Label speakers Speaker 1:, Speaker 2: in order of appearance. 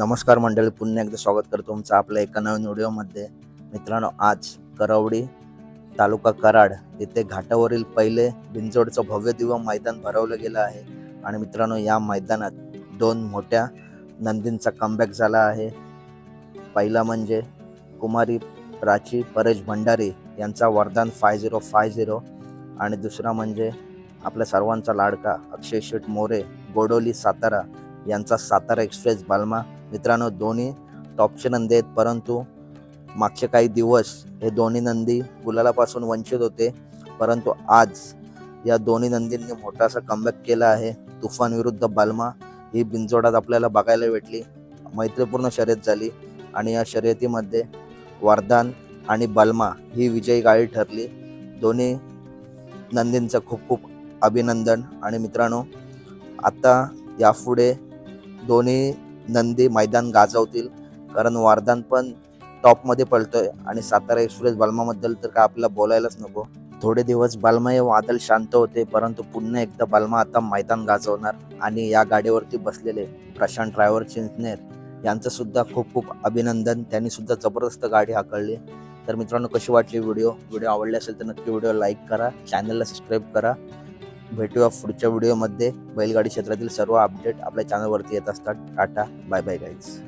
Speaker 1: नमस्कार मंडळी पुन्हा एकदा स्वागत करतो तुमचं आपल्या एका नवीन व्हिडिओमध्ये. मित्रांनो आज करवडी तालुका कराड येथे घाटावरील पहिले बिंजोडचं भव्य दिव्य मैदान भरवलं गेलं आहे. आणि मित्रांनो या मैदानात दोन मोठ्या नंदींचा कमबॅक झाला आहे. पहिला म्हणजे कुमारी प्राची परेश भंडारी यांचा वरदान फाय झिरो फाय झिरो आणि दुसरा म्हणजे आपल्या सर्वांचा लाडका अक्षय शेठ मोरे गोडोली सातारा यांचा सातारा एक्सप्रेस बालमा मित्रांनो दोन्ही टॉपचे नंदी आहेत परंतु मागचे काही दिवस हे दोन्ही नंदी गुलालापासून वंचित होते. परंतु आज या दोन्ही नंदींनी मोठा असा कमबॅक केला आहे. तुफान विरुद्ध बालमा ही बिंजोडात आपल्याला बघायला भेटली. मैत्रीपूर्ण शर्यत झाली आणि या शर्यतीमध्ये वरदान आणि बलमा ही विजयी गाडी ठरली. दोन्ही नंदींचं खूप खूप अभिनंदन. आणि मित्रांनो आता यापुढे दोन्ही नंदी मैदान गाजवतील. कारण वारदान पण टॉपमध्ये पळतोय आणि सातारा एक्सप्रेस बाल्माबद्दल तर काय आपल्याला बोलायलाच नको. थोडे दिवस बाल्मा हे वादळ शांत होते परंतु पुन्हा एकदा बालमा आता मैदान गाजवणार आणि या गाडीवरती बसलेले प्रशांत ड्रायव्हर चिंचनेर यांचं सुद्धा खूप खूप अभिनंदन. त्यांनी सुद्धा जबरदस्त गाडी हाकळली तर मित्रांनो कशी वाटली व्हिडिओ? व्हिडिओ आवडली असेल तर नक्की व्हिडिओ लाईक करा. चॅनलला सबस्क्राईब करा. भेटूया पुढच्या व्हिडिओमध्ये बैलगाडी क्षेत्रातील सर्व अपडेट आपल्या चॅनलवरती येत असतात. Tata bye bye guys